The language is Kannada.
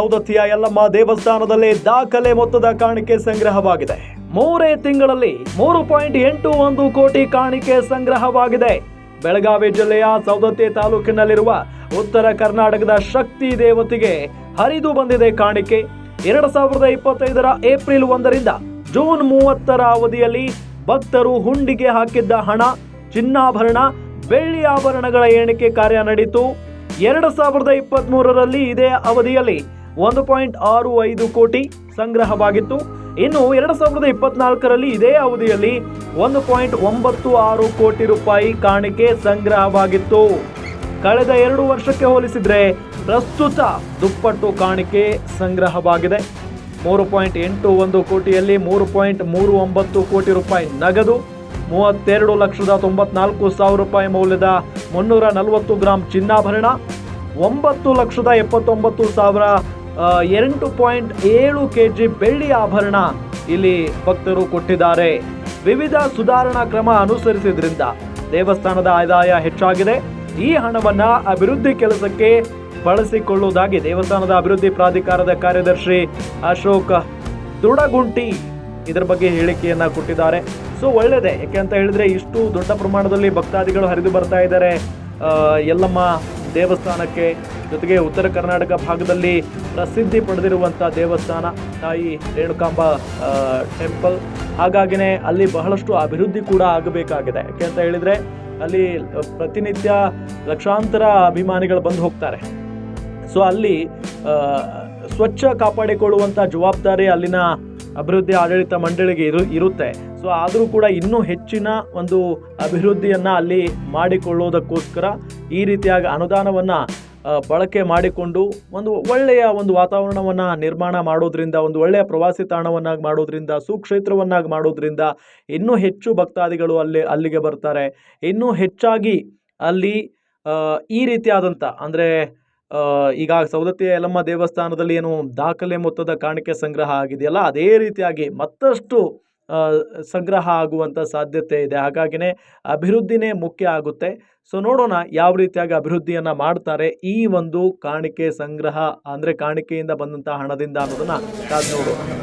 ಸೌದತ್ತಿಯ ಯಲ್ಲಮ್ಮ ದೇವಸ್ಥಾನದಲ್ಲಿ ದಾಖಲೆ ಮೊತ್ತದ ಕಾಣಿಕೆ ಸಂಗ್ರಹವಾಗಿದೆ. ಮೂರೇ ತಿಂಗಳಲ್ಲಿ ಮೂರು ಪಾಯಿಂಟ್ ಎಂಟು ಒಂದು ಕೋಟಿ ಕಾಣಿಕೆ ಸಂಗ್ರಹವಾಗಿದೆ. ಬೆಳಗಾವಿ ಜಿಲ್ಲೆಯ ಸೌದತ್ತಿ ತಾಲೂಕಿನಲ್ಲಿರುವ ಉತ್ತರ ಕರ್ನಾಟಕದ ಶಕ್ತಿ ದೇವತೆಗೆ ಹರಿದು ಬಂದಿದೆ ಕಾಣಿಕೆ. ಎರಡು ಸಾವಿರದ ಇಪ್ಪತ್ತೈದರ ಏಪ್ರಿಲ್ ಒಂದರಿಂದ ಜೂನ್ ಮೂವತ್ತರ ಅವಧಿಯಲ್ಲಿ ಭಕ್ತರು ಹುಂಡಿಗೆ ಹಾಕಿದ್ದ ಹಣ, ಚಿನ್ನಾಭರಣ, ಬೆಳ್ಳಿ ಆಭರಣಗಳ ಎಣಿಕೆ ಕಾರ್ಯ ನಡೆಯಿತು ಎರಡು ಸಾವಿರದ ಇಪ್ಪತ್ತ್ ಮೂರರಲ್ಲಿ ಇದೇ ಅವಧಿಯಲ್ಲಿ ಒಂದು ಪಾಯಿಂಟ್ ಆರು ಐದು ಕೋಟಿ ಸಂಗ್ರಹವಾಗಿತ್ತು. ಇನ್ನು ಎರಡು ಸಾವಿರದ ಇಪ್ಪತ್ನಾಲ್ಕರಲ್ಲಿ ಇದೇ ಅವಧಿಯಲ್ಲಿ ಒಂದು ಪಾಯಿಂಟ್ ಒಂಬತ್ತು ಆರು ಕೋಟಿ ರೂಪಾಯಿ ಕಾಣಿಕೆ ಸಂಗ್ರಹವಾಗಿತ್ತು. ಕಳೆದ ಎರಡು ವರ್ಷಕ್ಕೆ ಹೋಲಿಸಿದರೆ ಪ್ರಸ್ತುತ ದುಪ್ಪಟ್ಟು ಕಾಣಿಕೆ ಸಂಗ್ರಹವಾಗಿದೆ. ಮೂರು ಪಾಯಿಂಟ್ ಎಂಟು ಒಂದು ಕೋಟಿಯಲ್ಲಿ ಮೂರು ಪಾಯಿಂಟ್ ಮೂರು ಒಂಬತ್ತು ಕೋಟಿ ರೂಪಾಯಿ ನಗದು. ಮೂವತ್ತೆರಡು ಲಕ್ಷದ ತೊಂಬತ್ನಾಲ್ಕು ಸಾವಿರ ರೂಪಾಯಿ ಮೌಲ್ಯದ ಮುನ್ನೂರ ನಲವತ್ತು ಗ್ರಾಂ ಚಿನ್ನಾಭರಣ. ಒಂಬತ್ತು ಲಕ್ಷದ ಎಪ್ಪತ್ತೊಂಬತ್ತು ಸಾವಿರ ಎಂಟು ಪಾಯಿಂಟ್ ಏಳು ಕೆ ಜಿ ಬೆಳ್ಳಿ ಆಭರಣ ಇಲ್ಲಿ ಭಕ್ತರು ಕೊಟ್ಟಿದ್ದಾರೆ. ವಿವಿಧ ಸುಧಾರಣಾ ಕ್ರಮ ಅನುಸರಿಸಿದ್ರಿಂದ ದೇವಸ್ಥಾನದ ಆದಾಯ ಹೆಚ್ಚಾಗಿದೆ. ಈ ಹಣವನ್ನು ಅಭಿವೃದ್ಧಿ ಕೆಲಸಕ್ಕೆ ಬಳಸಿಕೊಳ್ಳುವುದಾಗಿ ದೇವಸ್ಥಾನದ ಅಭಿವೃದ್ಧಿ ಪ್ರಾಧಿಕಾರದ ಕಾರ್ಯದರ್ಶಿ ಅಶೋಕ್ ದುಡಗುಂಟಿ ಇದರ ಬಗ್ಗೆ ಹೇಳಿಕೆಯನ್ನ ಕೊಟ್ಟಿದ್ದಾರೆ. ಸೊ ಒಳ್ಳೆಯದೇ ಯಾಕೆ ಅಂತ ಹೇಳಿದ್ರೆ ಇಷ್ಟು ದೊಡ್ಡ ಪ್ರಮಾಣದಲ್ಲಿ ಭಕ್ತಾದಿಗಳು ಹರಿದು ಬರ್ತಾ ಇದ್ದಾರೆ. ಎಲ್ಲಮ್ಮ ದೇವಸ್ಥಾನಕ್ಕೆ ಜೊತೆಗೆ ಉತ್ತರ ಕರ್ನಾಟಕ ಭಾಗದಲ್ಲಿ ಪ್ರಸಿದ್ಧಿ ಪಡೆದಿರುವಂಥ ದೇವಸ್ಥಾನ ತಾಯಿ ರೇಣುಕಾಂಬ ಟೆಂಪಲ್ ಹಾಗಾಗಿನೇ ಅಲ್ಲಿ ಬಹಳಷ್ಟು ಅಭಿವೃದ್ಧಿ ಕೂಡ ಆಗಬೇಕಾಗಿದೆ. ಯಾಕೆ ಅಂತ ಹೇಳಿದರೆ ಅಲ್ಲಿ ಪ್ರತಿನಿತ್ಯ ಲಕ್ಷಾಂತರ ಅಭಿಮಾನಿಗಳು ಬಂದು ಹೋಗ್ತಾರೆ. ಸೊ ಅಲ್ಲಿ ಸ್ವಚ್ಛ ಕಾಪಾಡಿಕೊಳ್ಳುವಂಥ ಜವಾಬ್ದಾರಿ ಅಲ್ಲಿನ ಅಭಿವೃದ್ಧಿ ಆಡಳಿತ ಮಂಡಳಿಗೆ ಇರು, ಇರುತ್ತೆ. ಸೊ ಆದರೂ ಕೂಡ ಇನ್ನೂ ಹೆಚ್ಚಿನ ಒಂದು ಅಭಿವೃದ್ಧಿಯನ್ನು ಅಲ್ಲಿ ಮಾಡಿಕೊಳ್ಳುವುದಕ್ಕೋಸ್ಕರ ಈ ರೀತಿಯಾಗಿ ಅನುದಾನವನ್ನು ಬಳಕೆ ಮಾಡಿಕೊಂಡು ಒಂದು ಒಳ್ಳೆಯ ಒಂದು ವಾತಾವರಣವನ್ನು ನಿರ್ಮಾಣ ಮಾಡೋದ್ರಿಂದ, ಒಂದು ಒಳ್ಳೆಯ ಪ್ರವಾಸಿ ತಾಣವನ್ನಾಗಿ ಮಾಡೋದ್ರಿಂದ, ಸುಕ್ಷೇತ್ರವನ್ನಾಗಿ ಮಾಡೋದ್ರಿಂದ ಇನ್ನೂ ಹೆಚ್ಚು ಭಕ್ತಾದಿಗಳು ಅಲ್ಲಿ, ಅಲ್ಲಿಗೆ ಬರ್ತಾರೆ. ಇನ್ನೂ ಹೆಚ್ಚಾಗಿ ಅಲ್ಲಿ ಈ ರೀತಿಯಾದಂಥ ಅಂದರೆ ಈಗ ಸವದತ್ತಿ ಯಲ್ಲಮ್ಮ ದೇವಸ್ಥಾನದಲ್ಲಿ ಏನು ದಾಖಲೆ ಮೊತ್ತದ ಕಾಣಿಕೆ ಸಂಗ್ರಹ ಆಗಿದೆಯಲ್ಲ, ಅದೇ ರೀತಿಯಾಗಿ ಮತ್ತಷ್ಟು ಸಂಗ್ರಹ ಆಗುವಂಥ ಸಾಧ್ಯತೆ ಇದೆ. ಹಾಗಾಗಿನೇ ಅಭಿವೃದ್ಧಿನೇ ಮುಖ್ಯ ಆಗುತ್ತೆ. ಸೊ ನೋಡೋಣ ಯಾವ ರೀತಿಯಾಗಿ ಅಭಿವೃದ್ಧಿಯನ್ನು ಮಾಡ್ತಾರೆ ಈ ಒಂದು ಕಾಣಿಕೆ ಸಂಗ್ರಹ, ಅಂದರೆ ಕಾಣಿಕೆಯಿಂದ ಬಂದಂಥ ಹಣದಿಂದ ಅನ್ನೋದನ್ನು ಕಾದು ನೋಡೋಣ